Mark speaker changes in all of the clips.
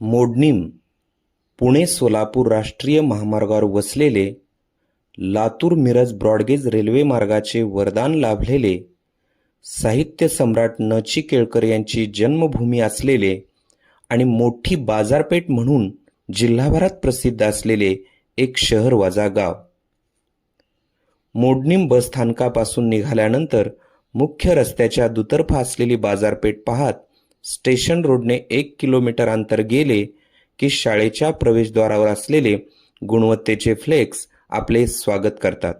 Speaker 1: मोडणीम पुणे सोलापूर राष्ट्रीय महामार्गावर वसलेले लातूर मिरज ब्रॉडगेज रेल्वे मार्गाचे वरदान लाभलेले साहित्य सम्राट न ची केळकर यांची जन्मभूमी असलेले आणि मोठी बाजारपेठ म्हणून जिल्हाभरात प्रसिद्ध असलेले एक शहर वजा गाव मोडणीम बस स्थानकापासून निघाल्यानंतर मुख्य रस्त्याच्या दुतर्फा असलेली बाजारपेठ पाहत स्टेशन रोडने एक किलोमीटर अंतर गेले की शाळेच्या प्रवेशद्वारावर असलेले गुणवत्तेचे फ्लेक्स आपले स्वागत करतात.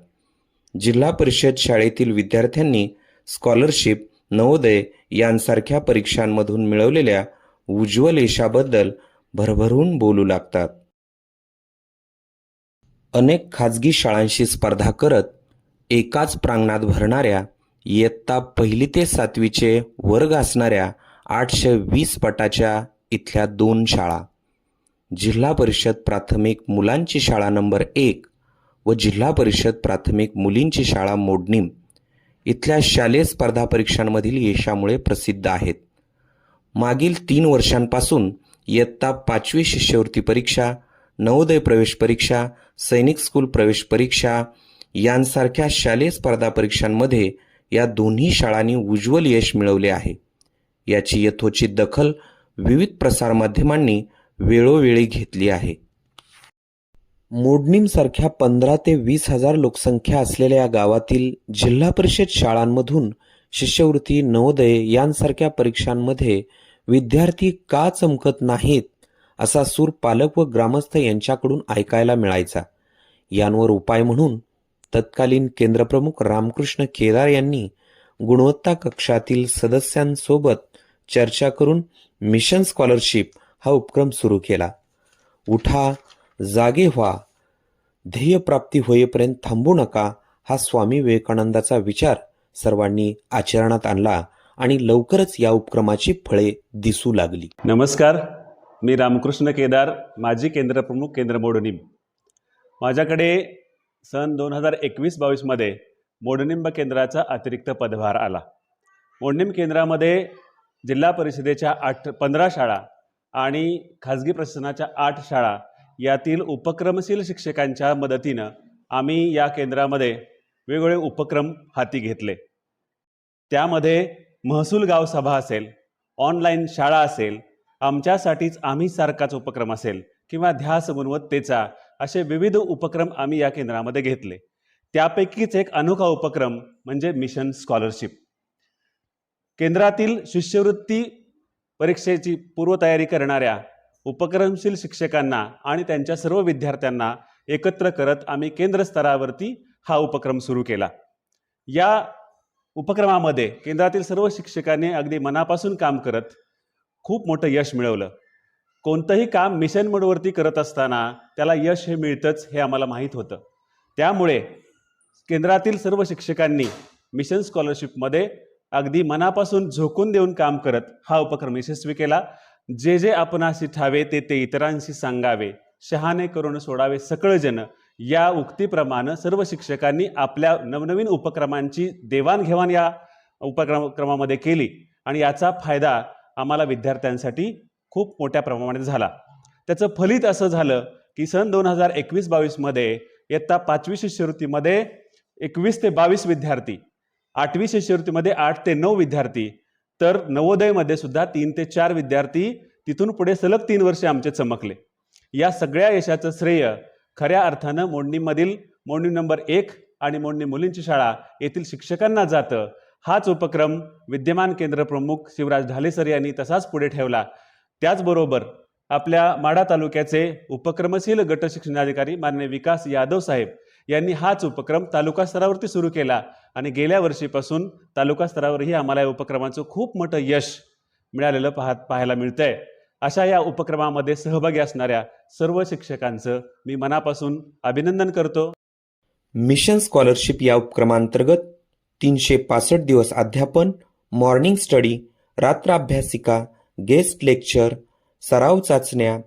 Speaker 1: जिल्हा परिषद शाळेतील विद्यार्थ्यांनी स्कॉलरशिप नवोदय यांसारख्या परीक्षांमधून मिळवलेल्या उज्ज्वल यशाबद्दल भरभरून बोलू लागतात. अनेक खाजगी शाळांशी स्पर्धा करत एकाच प्रांगणात भरणाऱ्या इयत्ता पहिली ते सातवीचे वर्ग असणाऱ्या आठशे वीस पटाच्या इथल्या दोन शाळा. जिल्हा परिषद प्राथमिक मुलांची शाळा नंबर एक व जिल्हा परिषद प्राथमिक मुलींची शाळा मोडणीम इथल्या शालेय स्पर्धा परीक्षांमधील यशामुळे प्रसिद्ध आहेत. मागील तीन वर्षांपासून इयत्ता पाचवी शिष्यवृत्ती परीक्षा नवोदय प्रवेश परीक्षा सैनिक स्कूल प्रवेश परीक्षा यांसारख्या शालेय स्पर्धा परीक्षांमध्ये या दोन्ही शाळांनी उज्ज्वल यश मिळवले आहे. याची यथोचित दखल विविध प्रसारमाध्यमांनी वेळोवेळी घेतली आहे. मोडणीमसारख्या पंधरा ते वीस हजार लोकसंख्या असलेल्या या गावातील जिल्हा परिषद शाळांमधून शिष्यवृत्ती नवोदय यांसारख्या परीक्षांमध्ये विद्यार्थी का चमकत नाहीत असा सूर पालक व ग्रामस्थ यांच्याकडून ऐकायला मिळायचा. यांवर उपाय म्हणून तत्कालीन केंद्रप्रमुख रामकृष्ण केदार यांनी गुणवत्ता कक्षातील सदस्यांसोबत चर्चा करून मिशन स्कॉलरशिप हा उपक्रम सुरू केला. उठा जागे व्हा. ध्येयप्राप्ती होईपर्यंत थांबू नका हा स्वामी विवेकानंदाचा विचार सर्वांनी आचरणात आणला आणि लवकरच या उपक्रमाची फळे दिसू लागली.
Speaker 2: नमस्कार मी रामकृष्ण केदार माजी केंद्रप्रमुख केंद्र मोडणीम. माझ्याकडे सन दोन हजार एकवीस बावीसमध्ये मोडनिंब केंद्राचा अतिरिक्त पदभार आला. मोडनिंब केंद्रामध्ये जिल्हा परिषदेच्या आठ पंधरा शाळा आणि खाजगी प्रशासनाच्या आठ शाळा यातील उपक्रमशील शिक्षकांच्या मदतीनं आम्ही या केंद्रामध्ये वेगवेगळे उपक्रम हाती घेतले. त्यामध्ये महसूल गाव सभा असेल ऑनलाईन शाळा असेल आमच्यासाठीच आम्ही सारखाच उपक्रम असेल किंवा ध्यास गुणवत्तेचा असे विविध उपक्रम आम्ही या केंद्रामध्ये घेतले. त्यापैकीच एक अनोखा उपक्रम म्हणजे मिशन स्कॉलरशिप. केंद्रातील शिष्यवृत्ती परीक्षेची पूर्वतयारी करणाऱ्या उपक्रमशील शिक्षकांना आणि त्यांच्या सर्व विद्यार्थ्यांना एकत्र करत आम्ही केंद्र स्तरावरती हा उपक्रम सुरू केला. या उपक्रमामध्ये केंद्रातील सर्व शिक्षकांनी अगदी मनापासून काम करत खूप मोठं यश मिळवलं. कोणतंही काम मिशन मोडवरती करत असताना त्याला यश हे मिळतंच हे आम्हाला माहीत होतं. त्यामुळे केंद्रातील सर्व शिक्षकांनी मिशन स्कॉलरशिपमध्ये अगदी मनापासून झोकून देऊन काम करत हा उपक्रम यशस्वी केला. जे जे आपणाशी ठावे ते ते इतरांशी सांगावे शहाणे करून सोडावे सकळ जन या उक्तीप्रमाणे सर्व शिक्षकांनी आपल्या नवनवीन उपक्रमांची देवाणघेवाण या उपक्रमामध्ये क्रमामध्ये केली आणि याचा फायदा आम्हाला विद्यार्थ्यांसाठी खूप मोठ्या प्रमाणात झाला. त्याचं फलित असं झालं की सन दोन हजार एकवीस बावीसमध्ये इयत्ता पाचवी शिष्यवृत्तीमध्ये एकवीस ते बावीस विद्यार्थी आठवी शिष्यवृत्तीमध्ये आठ ते नऊ विद्यार्थी तर नवोदयमध्ये सुद्धा तीन ते चार विद्यार्थी तिथून पुढे सलग तीन वर्षे आमचे चमकले. या सगळ्या यशाचं श्रेय खऱ्या अर्थानं मोडणीमधील मोडणी नंबर एक आणि मोडणी मुलींची शाळा येथील शिक्षकांना जातं हाच उपक्रम विद्यमान केंद्र प्रमुख शिवराज ढालेसर यांनी तसाच पुढे ठेवला. त्याचबरोबर आपल्या माढा तालुक्याचे उपक्रमशील गट शिक्षणाधिकारी मान्य विकास यादव साहेब यांनी हाच उपक्रम तालुका स्तरावरती सुरू केला. आणि गेल्या वर्षीपासून तालुका स्तरावरही आम्हाला या उपक्रमाचं खूप मोठं यश मिळालेलं पाहत पाहायला मिळतंय. अशा या उपक्रमामध्ये सहभागी असणाऱ्या सर्व शिक्षकांचं मी मनापासून अभिनंदन करतो.
Speaker 1: मिशन स्कॉलरशिप या उपक्रमांतर्गत तीनशे पासष्ट दिवस अध्यापन मॉर्निंग स्टडी रात्र अभ्यासिका गेस्ट लेक्चर सराव चाचण्या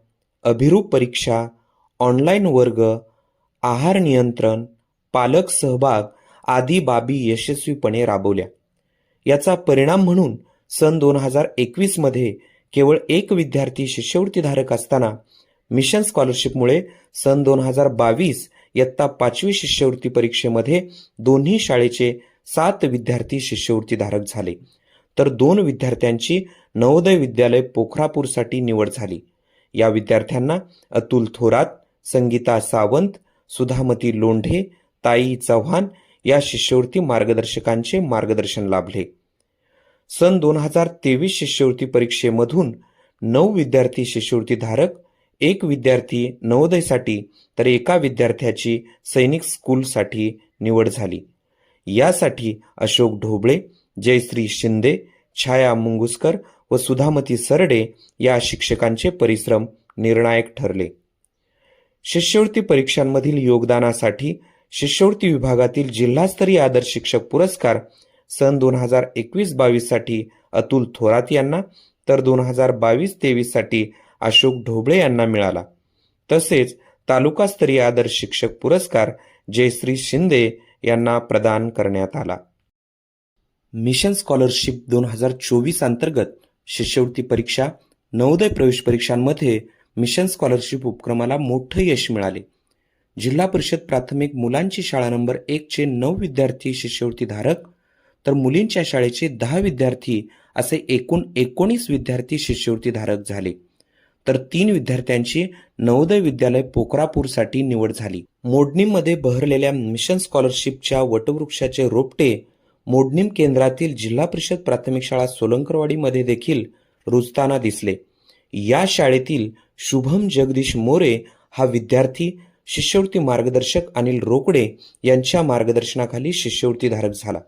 Speaker 1: अभिरूप परीक्षा ऑनलाईन वर्ग आहार नियंत्रण पालक सहभाग आदी बाबी यशस्वीपणे राबवल्या. याचा परिणाम म्हणून सन दोन हजार एकवीसमध्ये केवळ एक विद्यार्थी शिष्यवृत्तीधारक असताना मिशन स्कॉलरशिपमुळे सन दोन हजार बावीस इयत्ता पाचवी शिष्यवृत्ती परीक्षेमध्ये दोन्ही शाळेचे सात विद्यार्थी शिष्यवृत्तीधारक झाले. तर दोन विद्यार्थ्यांची नवोदय विद्यालय पोखरापूरसाठी निवड झाली. या विद्यार्थ्यांना अतुल थोरात संगीता सावंत सुधामती लोंढे ताई चव्हाण या शिष्यवृत्ती मार्गदर्शकांचे मार्गदर्शन लाभले. सन दोन हजार तेवीस शिष्यवृत्ती परीक्षेमधून नऊ विद्यार्थी शिष्यवृत्तीधारक एक विद्यार्थी नवोदयसाठी तर एका विद्यार्थ्याची सैनिक स्कूलसाठी निवड झाली. यासाठी अशोक ढोबळे जयश्री शिंदे छाया मुंगुसकर व सुधामती सरडे या शिक्षकांचे परिश्रम निर्णायक ठरले. शिष्यवृत्ती परीक्षांमधील योगदानासाठी शिष्यवृत्ती विभागातील जिल्हास्तरीय आदर्श शिक्षक पुरस्कार सन दोन हजार एकवीस बावीससाठी अतुल थोरात यांना तर दोन हजार बावीस तेवीससाठी अशोक ढोबळे यांना मिळाला. तसेच तालुकास्तरीय आदर्श शिक्षक पुरस्कार जयश्री शिंदे यांना प्रदान करण्यात आला. मिशन स्कॉलरशिप दोन हजार चोवीस अंतर्गत शिष्यवृत्ती परीक्षा नवोदय प्रवेश परीक्षांमध्ये मिशन स्कॉलरशिप उपक्रमाला मोठं यश मिळाले. जिल्हा परिषद प्राथमिक मुलांची शाळा नंबर एकचे नऊ विद्यार्थी शिष्यवृत्तीधारक तर मुलींच्या शाळेचे दहा विद्यार्थी असे एकूण एकोणीस विद्यार्थी शिष्यवृत्तीधारक झाले. तर तीन विद्यार्थ्यांची नवोदय विद्यालय पोखरापूरसाठी निवड झाली. मोडणीमध्ये बहरलेल्या मिशन स्कॉलरशिपच्या वटवृक्षाचे रोपटे मोडणीम केंद्रातील जिल्हा परिषद प्राथमिक शाळा सोलंकरवाडीमध्ये देखील रुजताना दिसले. या शाळेतील शुभम जगदीश मोरे हा विद्यार्थी शिष्यवृत्ती मार्गदर्शक अनिल रोकडे यांच्या मार्गदर्शनाखाली शिष्यवृत्तीधारक झाला.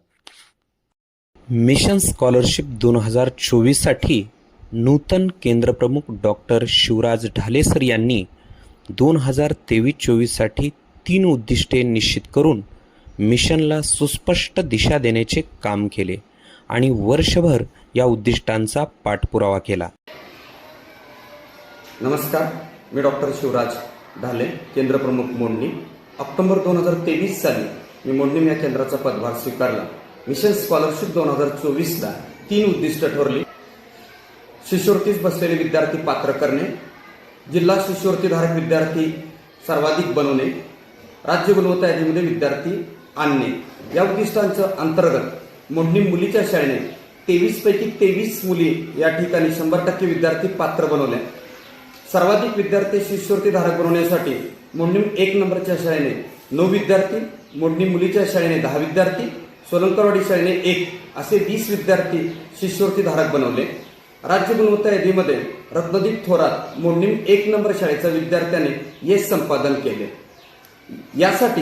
Speaker 1: मिशन स्कॉलरशिप दोन हजार चोवीससाठी नूतन केंद्रप्रमुख डॉक्टर शिवराज ढालेसर यांनी दोन हजार तेवीस चोवीससाठी तीन उद्दिष्टे निश्चित करून मिशनला सुस्पष्ट दिशा देण्याचे काम केले आणि वर्षभर या उद्दिष्टांचा पाठपुरावा केला.
Speaker 3: नमस्कार मी डॉक्टर शिवराज ढाले केंद्रप्रमुख मोडणी. ऑक्टोबर दोन हजार तेवीस साली मी मोडणीम या केंद्राचा पदभार स्वीकारला. मिशन स्कॉलरशिप दोन हजार चोवीसला तीन उद्दिष्ट ठरली. शिष्यवृत्तीस बसलेले विद्यार्थी पात्र करणे जिल्हा शिष्यवृत्तीधारक विद्यार्थी सर्वाधिक बनवणे राज्य गुणवत्ता यादीमध्ये विद्यार्थी आणणे. या उद्दिष्टांचं अंतर्गत मोडणी मुलीच्या शाळेने तेवीस पैकी तेवीस मुली या ठिकाणी शंभर टक्के विद्यार्थी पात्र बनवल्या सर्वाधिक विद्यार्थी शिष्यवृत्तीधारक बनवण्यासाठी मोडणी एक नंबरच्या शाळेने नऊ विद्यार्थी मोडणी मुलीच्या शाळेने दहा विद्यार्थी सोलंकरवाडी शाळेने एक असे वीस विद्यार्थी शिष्यवृत्तीधारक बनवले. राज्य गुणवत्ता यादीमध्ये रत्नदीप थोरात मोडणी एक नंबर शाळेच्या विद्यार्थ्याने यश संपादन केले. यासाठी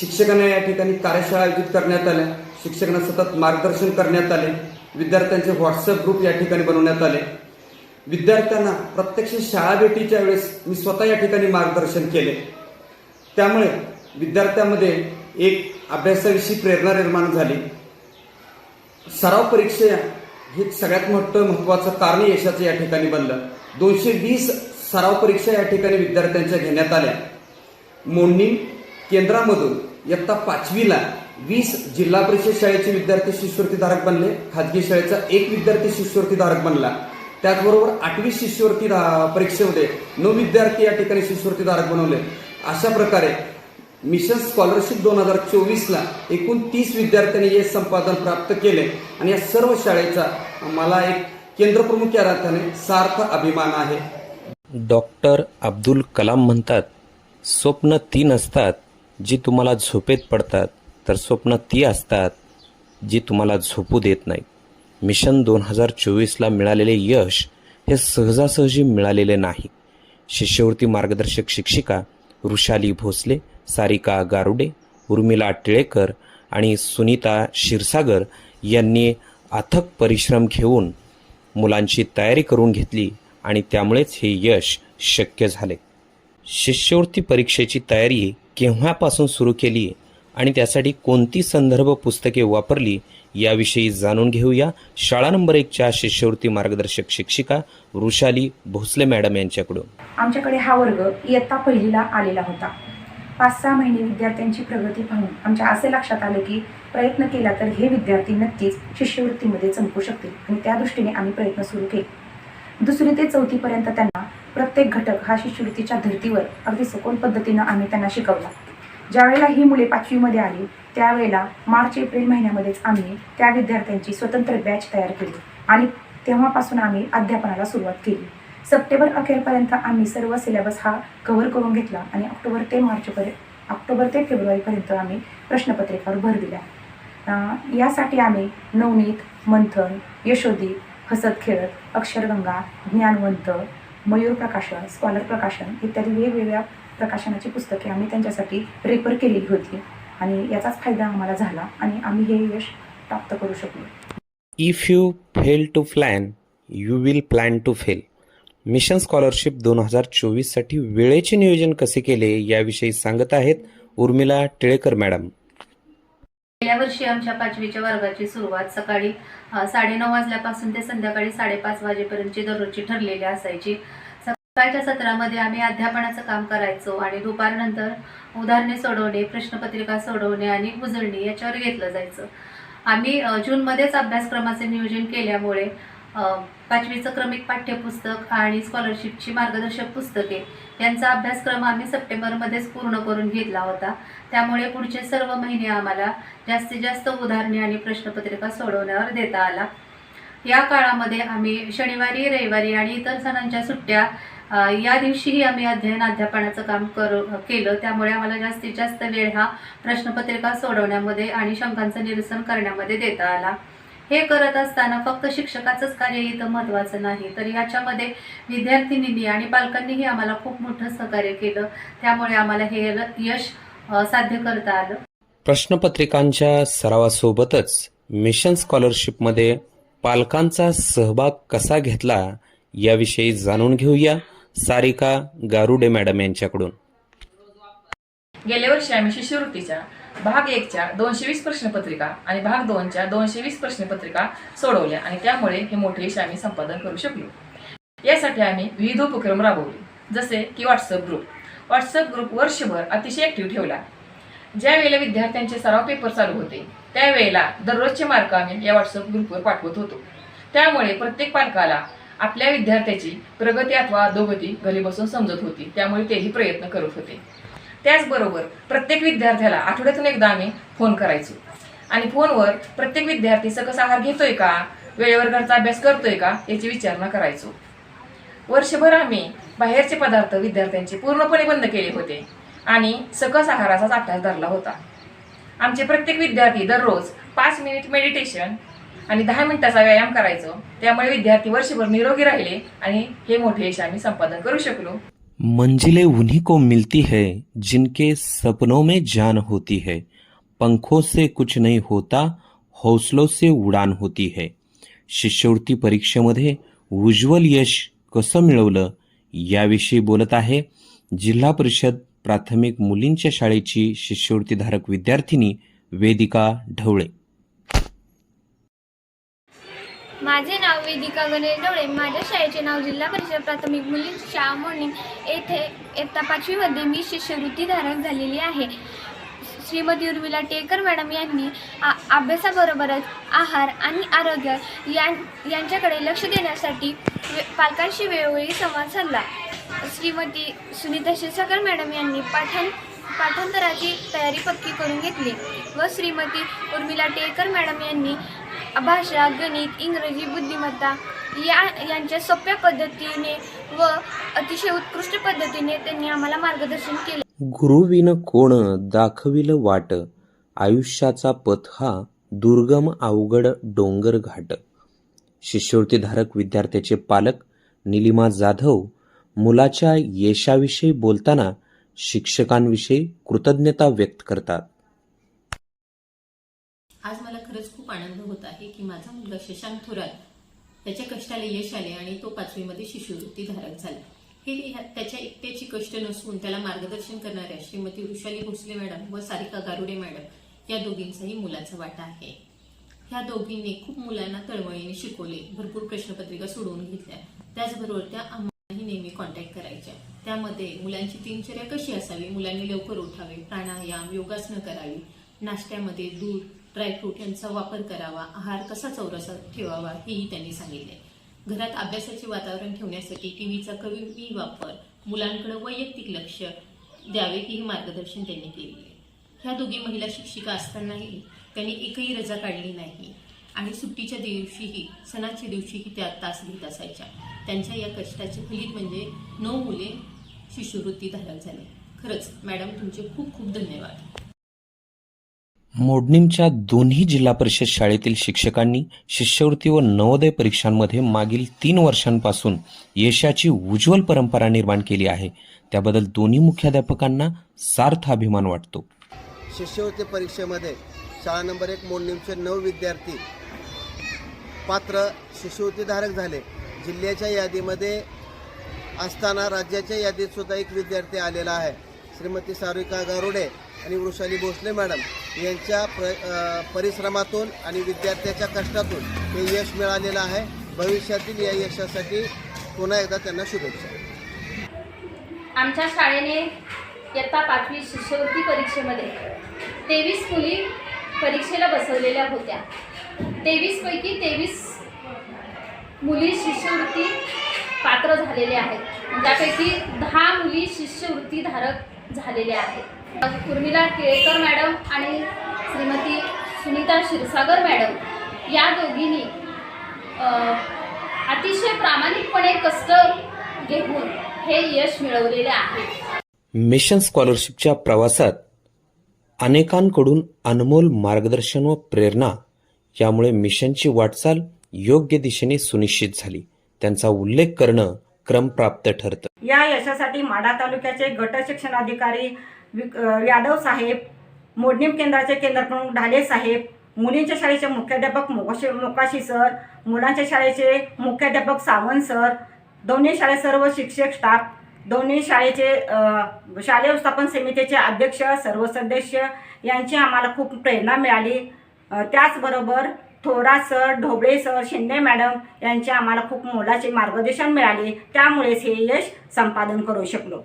Speaker 3: शिक्षकांना या ठिकाणी कार्यशाळा आयोजित करण्यात आल्या. शिक्षकांना सतत मार्गदर्शन करण्यात आले. विद्यार्थ्यांचे व्हॉट्सअप ग्रुप या ठिकाणी बनवण्यात आले. विद्यार्थ्यांना प्रत्यक्ष शाळा भेटीच्या वेळेस मी स्वतः या ठिकाणी मार्गदर्शन केले. त्यामुळे विद्यार्थ्यांमध्ये एक अभ्यासाविषयी प्रेरणा निर्माण झाली. सराव परीक्षा हे सगळ्यात मोठं महत्त्वाचं कारण यशाचं या ठिकाणी बनलं. दोनशे वीस सराव परीक्षा या ठिकाणी विद्यार्थ्यांच्या घेण्यात आल्या. मोडणी केंद्रामधून इयत्ता पाचवीला वीस जिल्हा परिषद शाळेचे विद्यार्थी शिष्यवृत्तीधारक बनले. खाजगी शाळेचा एक विद्यार्थी शिष्यवृत्तीधारक बनला. त्याचबरोबर आठवी शिष्यवृत्ती परीक्षेमध्ये नऊ विद्यार्थी या ठिकाणी शिष्यवृत्तीधारक बनवले. अशा प्रकारे मिशन स्कॉलरशिप दोन हजार चोवीसला एकूण तीस विद्यार्थ्यांनी हे संपादन प्राप्त केले. आणि या सर्व शाळेचा मला एक केंद्रप्रमुख या अर्थाने सार्थ अभिमान आहे.
Speaker 1: डॉक्टर अब्दुल कलाम म्हणतात स्वप्न तीन असतात जी तुम्हाला झोपेत पडतात तर स्वप्न ती असतात जी तुम्हाला झोपू देत नाहीत. मिशन दोन हजार चोवीसला मिळालेले यश हे सहजासहजी मिळालेले नाही. शिष्यवृत्ती मार्गदर्शक शिक्षिका वृषाली भोसले सारिका गारुडे उर्मिला टिळेकर आणि सुनीता क्षीरसागर यांनी अथक परिश्रम घेऊन मुलांची तयारी करून घेतली आणि त्यामुळेच हे यश शक्य झाले. शिष्यवृत्ती परीक्षेची तयारी केव्हापासून सुरू केली आणि त्यासाठी कोणती संदर्भ पुस्तके वापरली याविषयी जाणून घेऊया. शाळा नंबर एकच्या शिष्यवृत्ती मार्गदर्शक शिक्षिका वृषाली भोसले मॅडम यांच्याकडून.
Speaker 4: आमच्याकडे हा वर्ग इयत्ता पहिलीला आलेला होता. पाच सहा महिने विद्यार्थ्यांची प्रगती पाहून आमच्या असे लक्षात आले की प्रयत्न केला तर हे विद्यार्थी नक्कीच शिष्यवृत्तीमध्ये चमकू शकतील आणि त्या दृष्टीने आम्ही प्रयत्न सुरू केले. दुसरी ते चौथीपर्यंत त्यांना प्रत्येक घटक हा शिष्यवृत्तीच्या धर्तीवर अगदी सखोल पद्धतीनं आम्ही त्यांना शिकवला. ज्यावेळेला ही मुले पाचवीमध्ये आली त्यावेळेला मार्च एप्रिल महिन्यामध्येच आम्ही त्या विद्यार्थ्यांची स्वतंत्र बॅच तयार केली आणि तेव्हापासून आम्ही अध्यापनाला सुरुवात केली. सप्टेंबर अखेरपर्यंत आम्ही सर्व सिलेबस हा कव्हर करून घेतला आणि ऑक्टोबर ते मार्चपर्यंत ऑक्टोबर ते फेब्रुवारीपर्यंत आम्ही प्रश्नपत्रिकावर भर दिला. यासाठी आम्ही नवनीत मंथन यशोदीप हसत खेळत अक्षरगंगा ज्ञानवंत मयूर प्रकाशन स्कॉलर प्रकाशन इत्यादी वेगवेगळ्या प्रकाशनाची पुस्तके आम्ही त्यांच्यासाठी रेफर केलेली होती. आणि याचाच फायदा आम्हाला झाला आणि आम्ही हे यश प्राप्त करू शकलो.
Speaker 1: If you fail to plan you will plan to fail mission scholarship दोन हजार चोवीससाठी वेळेचे नियोजन कसे केले याविषयी सांगत आहेत उर्मिला टिळेकर मॅडम.
Speaker 5: गेल्या वर्षी आमच्या पाचवीच्या वर्गाची सुरुवात सकाळी साडेनऊ वाजल्यापासून ते संध्याकाळी साडेपाच वाजेपर्यंतची दररोजची ठरलेली असायची. सकाळच्या सत्रामध्ये आम्ही अध्यापनाचं काम करायचो आणि दुपारनंतर उदाहरणे सोडवणे प्रश्नपत्रिका सोडवणे आणि गुजळणे याच्यावर घेतलं जायचं. आम्ही जूनमध्येच अभ्यासक्रमाचे नियोजन केल्यामुळे पाचवीचं क्रमिक पाठ्यपुस्तक आणि स्कॉलरशिपची मार्गदर्शक पुस्तके यांचा अभ्यासक्रम आम्ही सप्टेंबरमध्येच पूर्ण करून घेतला होता. त्यामुळे पुढचे सर्व महिने आम्हाला जास्तीत जास्त उदाहरणे आणि प्रश्नपत्रिका सोडवण्यावर देता आला. या काळामध्ये आम्ही शनिवारी रविवारी आणि इतर सणांच्या सुट्ट्या या दिवशीही आम्ही अध्ययन अध्यापनाचं काम कर केलं. त्यामुळे आम्हाला जास्तीत जास्त वेळ हा प्रश्नपत्रिका सोडवण्यामध्ये आणि शंकांचं निरसन करण्यामध्ये देता आला. हे करत असताना फक्त शिक्षकाचंच कार्य इथं महत्त्वाचं नाही तर याच्यामध्ये विद्यार्थिनींनी आणि पालकांनीही आम्हाला खूप मोठं सहकार्य केलं. त्यामुळे आम्हाला हे यश साध्य करता आलं.
Speaker 1: प्रश्नपत्रिकांच्या सरावासोबतच मिशन स्कॉलरशिपमध्ये पालकांचा सहभाग कसा घेतला याविषयी जाणून घेऊया. सारिका गारुडे मॅडम यांच्याकडून.
Speaker 6: गेल्या वर्षी आम्ही शिष्यवृत्तीच्या भाग एकच्या दोनशे वीस प्रश्नपत्रिका आणि भाग दोनच्या दोनशे वीस प्रश्नपत्रिका सोडवल्या आणि त्यामुळे हे मोठे यश आम्ही संपादन करू शकलो. यासाठी आम्ही विविध उपक्रम राबवले जसे की व्हॉट्सअप ग्रुप व्हॉट्सअप ग्रुप वर्षभर अतिशय ॲक्टिव्ह ठेवला. ज्या वेळेला विद्यार्थ्यांचे सराव पेपर चालू होते त्यावेळेला दररोजचे मार्क आम्ही या व्हॉट्सअप ग्रुपवर पाठवत होतो. त्यामुळे प्रत्येक पालकाला आपल्या विद्यार्थ्याची प्रगती अथवा अधोगती घरी बसून समजत होती. त्यामुळे तेही प्रयत्न करत होते. त्याचबरोबर प्रत्येक विद्यार्थ्याला आठवड्यातून एकदा आम्ही फोन करायचो. आणि फोनवर प्रत्येक विद्यार्थी सकस आहार घेतोय का? वेळेवर घरचा अभ्यास करतोय का? याची विचारणा करायचो. वर्षभर आम्ही बाहेरचे पदार्थ विद्यार्थ्यांचे पूर्णपणे बंद केले होते आणि सकस आहाराचाच अभ्यास धरला होता. आमचे प्रत्येक विद्यार्थी दररोज पाच मिनिट मेडिटेशन आणि दहा मिनिटाचा व्यायाम करायचो. त्यामुळे विद्यार्थी वर्षभर निरोगी राहिले आणि हे मोठे यश आम्ही संपादन करू शकलो.
Speaker 1: मंजिलें उन्हीं को मिलती है जिनके सपनों में जान होती है। पंखों से कुछ नहीं होता हौसलों से उडान होती है। शिष्यवृत्ती परीक्षेमध्ये उज्ज्वल यश कसं मिळवलं याविषयी बोलत आहे जिल्हा परिषद प्राथमिक मुलींच्या शाळेची शिष्यवृत्तीधारक विद्यार्थिनी वेदिका ढवळे.
Speaker 7: माझे नाव वेदिका गणेश डवळे माझ्या शाळेचे नाव जिल्हा परिषद प्राथमिक मुलींची शाळा म्हणून येथे इयत्ता पाचवीमध्ये मी शिष्यवृत्ती धारक झालेली आहे. श्रीमती उर्मिला टेकर मॅडम यांनी आ अभ्यासाबरोबरच आहार आणि आरोग्य यां यांच्याकडे लक्ष देण्यासाठी वे पालकांशी वेळोवेळी संवाद साधला. श्रीमती सुनीता शिरसागर मॅडम यांनी पाठां पाठांतराची तयारी पक्की करून घेतली व श्रीमती उर्मिला टेकर मॅडम यांनी भाषा गणित इंग्रजी बुद्धिमत्ता या यांच्या सोप्या पद्धतीने व अतिशय उत्कृष्ट पद्धतीने त्यांनी आम्हाला मार्गदर्शन केले.
Speaker 1: गुरुविन कोण दाखविल वाट आयुष्याचा पथ हा दुर्गम अवघड डोंगर घाट. शिष्यवृत्तीधारक विद्यार्थ्याचे पालक निलिमा जाधव मुलाच्या यशाविषयी बोलताना शिक्षकांविषयी कृतज्ञता व्यक्त करतात
Speaker 8: आज मला खरंच खूप आनंद होत आहे की माझा मुलगा शशांक थोरात त्याच्या कष्टाला यश आले आणि तो पाचवीमध्ये शिष्यवृत्ती धारक झाला. हे ह्या- त्याच्या एकट्याची कष्ट नसून त्याला मार्गदर्शन करणाऱ्या श्रीमती वृषाली भोसले मॅडम व सारिका गारुडे मॅडम या दोघींचाही मुलाचा वाटा आहे. ह्या दोघींनी खूप मुलांना तळमळीने शिकवले भरपूर प्रश्नपत्रिका सोडवून घेतल्या. त्याचबरोबर त्या आम्हालाही नेहमी कॉन्टॅक्ट करायच्या. त्यामध्ये मुलांची दिनचर्या कशी असावी मुलांनी लवकर उठावे प्राणायाम योगासनं करावी नाश्त्यामध्ये दूध ड्रायफ्रूट यांचा वापर करावा आहार कसा चौरसा ठेवावा हेही त्यांनी सांगितले. घरात अभ्यासाचे वातावरण ठेवण्यासाठी टीव्हीचा कमी वापर मुलांकडे वैयक्तिक लक्ष द्यावे हे मार्गदर्शन त्यांनी केले ह्या दोघी महिला शिक्षिका असतानाही त्यांनी एकही रजा काढली नाही आणि सुट्टीच्या दिवशीही सणाच्या दिवशीही त्या तास घेत असायच्या. त्यांच्या या कष्टाचे फलित म्हणजे नऊ मुले शिष्यवृत्ती धारक झाले. खरंच मॅडम तुमचे खूप खूप धन्यवाद.
Speaker 1: मोडणीमच्या दोन्ही जिल्हा परिषद शाळेतील शिक्षकांनी शिष्यवृत्ती व नवोदय परीक्षांमध्ये मागील तीन वर्षांपासून यशाची उज्ज्वल परंपरा निर्माण केली आहे. त्याबद्दल दोन्ही मुख्याध्यापकांना सार्थ अभिमान वाटतो.
Speaker 9: शिष्यवृत्ती परीक्षेमध्ये शाळा नंबर एक मोडणीमचे नऊ विद्यार्थी पात्र शिष्यवृत्तीधारक झाले. जिल्ह्याच्या यादीमध्ये असताना राज्याच्या यादीत सुद्धा एक विद्यार्थी आलेला आहे. श्रीमती सारिका गारुडे आणि वृषाली भोसले मॅडम यांच्या प्र परिश्रमातून आणि विद्यार्थ्याच्या कष्टातून हे यश मिळालेलं आहे. भविष्यातील या यशासाठी पुन्हा एकदा त्यांना शुभेच्छा.
Speaker 10: आमच्या शाळेने इयत्ता पाचवी शिष्यवृत्ती परीक्षेमध्ये तेवीस मुली परीक्षेला बसवलेल्या होत्या. तेवीसपैकी तेवीस मुली शिष्यवृत्ती पात्र झालेल्या आहेत. त्यापैकी दहा मुली शिष्यवृत्तीधारक झालेल्या आहेत. उर्मिला केळकर मॅडम आणि श्रीमती सुनीता क्षीरसागर मॅडम. या दोघींनी अतिशय प्रामाणिकपणे कष्ट घेऊन हे यश मिळवलेले आहे.
Speaker 1: मिशन स्कॉलरशिपच्या प्रवासात अनेकांकडून अनमोल मार्गदर्शन व प्रेरणा यामुळे मिशनची वाटचाल योग्य दिशेने सुनिश्चित झाली. त्यांचा उल्लेख करणं क्रमप्राप्त ठरतं.
Speaker 4: या यशासाठी माढा तालुक्याचे गट शिक्षण अधिकारी विक- यादव साहेब मोडणीम केंद्राचे केंद्रप्रमुख ढाले साहेब मुलींच्या शाळेचे मुख्याध्यापक मोकाशी मोकाशी सर मुलांच्या शाळेचे मुख्याध्यापक सावंत सर दोन्ही शाळेत सर्व शिक्षक स्टाफ दोन्ही शाळेचे शालेय व्यवस्थापन समितीचे अध्यक्ष सर्व सदस्य यांची आम्हाला खूप प्रेरणा मिळाली. त्याचबरोबर Thora sir Dhoble sir Shinde madam यांचे आम्हाला खूप मोलाचे मार्गदर्शन मिळाले. त्यामुळेच हे यश संपादन करू शकलो.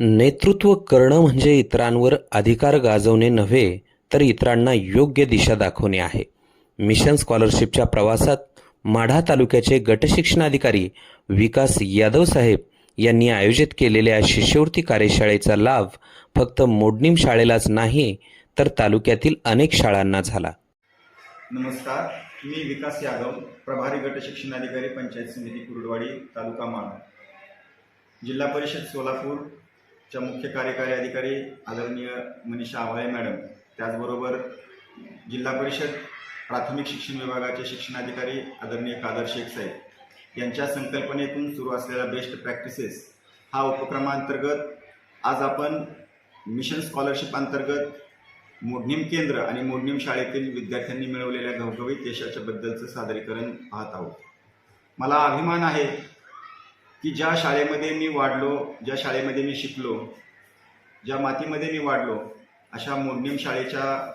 Speaker 1: नेतृत्व करणं म्हणजे इतरांवर अधिकार गाजवणे नव्हे तर इतरांना योग्य दिशा दाखवणे आहे. मिशन स्कॉलरशिपच्या प्रवासात माढा तालुक्याचे गटशिक्षणाधिकारी विकास यादव साहेब यांनी आयोजित केलेल्या शिष्यवृत्ती कार्यशाळेचा लाभ फक्त मोडणीम शाळेलाच नाही तर तालुक्यातील अनेक शाळांना झाला.
Speaker 11: नमस्कार मी विकास यादव प्रभारी गट शिक्षणाधिकारी पंचायत समिती कुर्डवाडी तालुका माढा. जिल्हा परिषद च्या मुख्य कार्यकारी अधिकारी आदरणीय मनीषा आव्हाळे मॅडम त्याचबरोबर जिल्हा परिषद प्राथमिक शिक्षण विभागाचे शिक्षणाधिकारी आदरणीय कादर शेख साहेब. यांच्या संकल्पनेतून सुरू असलेला बेस्ट प्रॅक्टिसेस हा उपक्रमांतर्गत आज आपण मिशन स्कॉलरशिप अंतर्गत मोडणीम केंद्र आणि मोडणीम शाळेतील विद्यार्थ्यांनी मिळवलेल्या घवघवीत यशाच्याबद्दलचं सादरीकरण पाहत आहोत. मला अभिमान आहे की ज्या शाळेमध्ये मी वाढलो ज्या शाळेमध्ये मी शिकलो ज्या मातीमध्ये मी वाढलो अशा मोडणीम शाळेच्या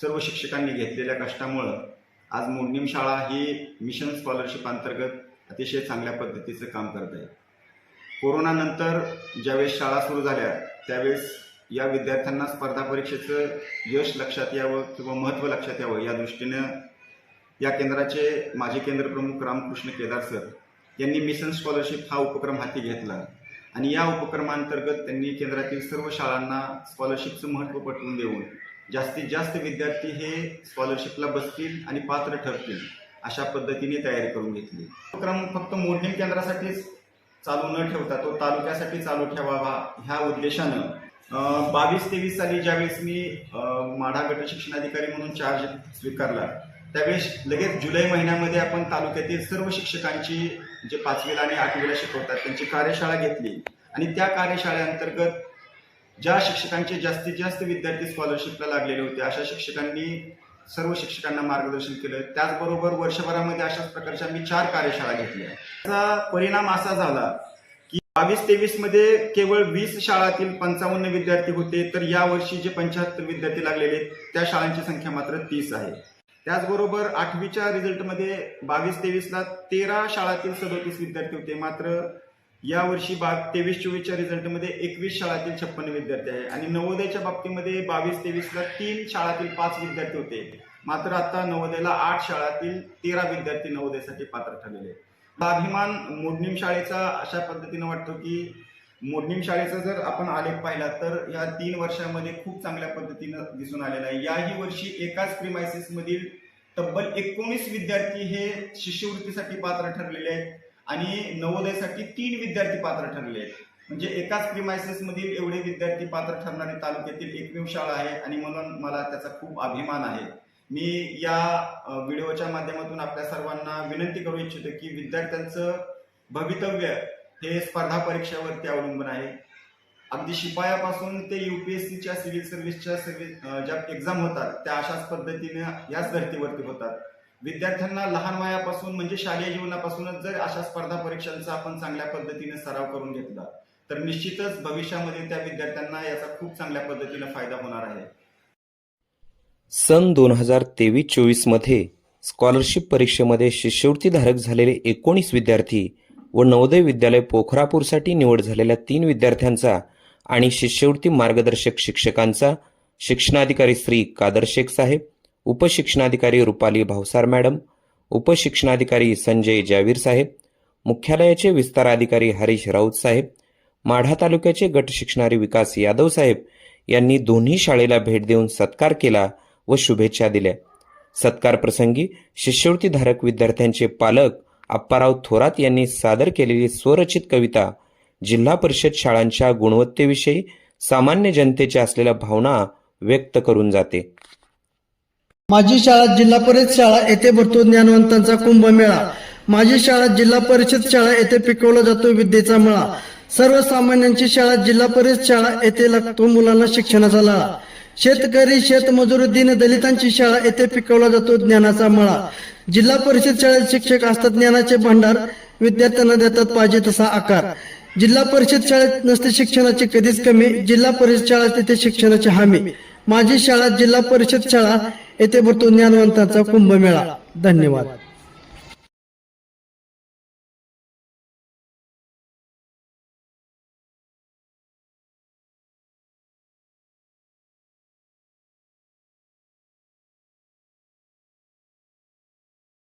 Speaker 11: सर्व शिक्षकांनी घेतलेल्या कष्टामुळं आज मोडणीम शाळा ही मिशन स्कॉलरशिप अंतर्गत अतिशय चांगल्या पद्धतीचं काम करत आहे. कोरोनानंतर ज्यावेळेस शाळा सुरू झाल्या त्यावेळेस या विद्यार्थ्यांना स्पर्धा परीक्षेचं यश लक्षात यावं किंवा महत्त्व लक्षात यावं या दृष्टीनं या केंद्राचे माजी केंद्रप्रमुख रामकृष्ण केदार सर यांनी मिशन स्कॉलरशिप हा उपक्रम हाती घेतला. आणि या उपक्रमांतर्गत त्यांनी केंद्रातील सर्व शाळांना स्कॉलरशिपचं महत्त्व पटवून देऊन जास्तीत जास्त विद्यार्थी हे स्कॉलरशिपला बसतील आणि पात्र ठरतील अशा पद्धतीने तयारी करून घेतली. उपक्रम फक्त मोडणीम केंद्रासाठीच चालू न ठेवता तो तालुक्यासाठी चालू ठेवावा ह्या उद्देशानं बावीस तेवीस साली ज्यावेळेस मी माढा गट शिक्षणाधिकारी म्हणून चार्ज स्वीकारला त्यावेळेस लगेच जुलै महिन्यामध्ये आपण तालुक्यातील सर्व शिक्षकांची जे पाचवीला आणि आठवीला शिकवतात त्यांची कार्यशाळा घेतली. आणि त्या कार्यशाळेअंतर्गत ज्या शिक्षकांचे जास्तीत जास्त विद्यार्थी स्कॉलरशिपला लागलेले होते अशा शिक्षकांनी सर्व शिक्षकांना मार्गदर्शन केलं. त्याचबरोबर वर्षभरामध्ये अशाच प्रकारच्या मी चार कार्यशाळा घेतल्या. त्याचा परिणाम असा झाला की बावीस तेवीसमध्ये केवळ वीस शाळातील पंचावन्न विद्यार्थी होते तर यावर्षी जे पंच्याहत्तर विद्यार्थी लागलेले त्या शाळांची संख्या मात्र तीस आहे. त्याचबरोबर आठवीच्या रिझल्टमध्ये बावीस तेवीसला तेरा शाळातील सदोतीस विद्यार्थी होते. मात्र यावर्षी बा तेवीस चोवीसच्या रिझल्टमध्ये एकवीस शाळातील छप्पन्न विद्यार्थी आहे. आणि नवोदयच्या बाबतीमध्ये बावीस तेवीसला तीन शाळातील पाच विद्यार्थी होते. मात्र आता नवोदयला आठ शाळातील तेरा विद्यार्थी नवोदयसाठी पात्र ठरलेले अभिमान मोडणीम शाळेचा अशा पद्धतीनं वाटतो की मोडणीम शाळेचा जर आपण आलेख पाहिला तर या तीन वर्षामध्ये खूप चांगल्या पद्धतीनं दिसून आलेला आहे. याही वर्षी एकाच प्रिमायसिस मधील तब्बल एकोणीस विद्यार्थी हे शिष्यवृत्तीसाठी पात्र ठरलेले आहेत आणि नवोदयसाठी तीन विद्यार्थी पात्र ठरले आहेत. म्हणजे एकाच प्रिमायसिस मधील एवढे विद्यार्थी पात्र ठरणारे तालुक्यातील एकमेव शाळा आहे आणि म्हणून मला त्याचा खूप अभिमान आहे. मी या व्हिडिओच्या माध्यमातून आपल्या सर्वांना विनंती करू इच्छितो की विद्यार्थ्यांचं भवितव्य हे स्पर्धा परीक्षावरती अवलंबून आहे. अगदी शिपायापासून ते युपीएससीच्या सिव्हिल सर्व्हिसच्या सर्व्हिस ज्या एक्झाम होतात त्या अशाच पद्धतीने याच धर्तीवरती होतात. विद्यार्थ्यांना लहान वयापासून म्हणजे शालेय जीवनापासूनच जर अशा स्पर्धा परीक्षांचा आपण चांगल्या पद्धतीने सराव करून घेतला तर निश्चितच भविष्यामध्ये त्या विद्यार्थ्यांना याचा खूप चांगल्या पद्धतीने फायदा होणार आहे.
Speaker 1: सन दोन हजार तेवीस चोवीसमध्ये स्कॉलरशिप परीक्षेमध्ये शिष्यवृत्तीधारक झालेले एकोणीस विद्यार्थी व नवोदय विद्यालय पोखरापूरसाठी निवड झालेल्या तीन विद्यार्थ्यांचा आणि शिष्यवृत्ती मार्गदर्शक शिक्षकांचा शिक्षणाधिकारी श्री कादर शेख साहेब उपशिक्षणाधिकारी रुपाली भावसार मॅडम उपशिक्षणाधिकारी संजय जावीर साहेब मुख्यालयाचे विस्तार अधिकारी हरीश राऊत साहेब माढा तालुक्याचे गट शिक्षणारी विकास यादव साहेब यांनी दोन्ही शाळेला भेट देऊन सत्कार केला व शुभेच्छा दिल्या. सत्कार प्रसंगी शिष्यवृत्तीधारक विद्यार्थ्यांचे पालक अप्पाराव थोरात यांनी सादर केलेली स्वरचित कविता जिल्हा परिषद शाळांच्या गुणवत्तेविषयी सामान्य जनतेच्या असलेल्या भावना व्यक्त करून जाते.
Speaker 12: माझी शाळा जिल्हा परिषद शाळा येथे भरतो ज्ञानवंतांचा कुंभमेळा. माझी शाळा जिल्हा परिषद शाळा येथे पिकवला जातो विद्येचा मळा. सर्वसामान्यांची शाळा जिल्हा परिषद शाळा येथे लागतो मुलांना शिक्षणाचा लळा शेतकरी शेतमजूर दिन दलितांची शाळा येथे पिकवला जातो ज्ञानाचा मळा. जिल्हा परिषद शाळेत शिक्षक असतात ज्ञानाचे भांडार विद्यार्थ्यांना देतात पाहिजे तसा आकार. जिल्हा परिषद शाळेत नसते शिक्षणाची कधीच कमी जिल्हा परिषद शाळा तिथे शिक्षणाची हमी. माझी शाळा जिल्हा परिषद शाळा येथे भरतो ज्ञानवंतांचा कुंभमेळा. धन्यवाद.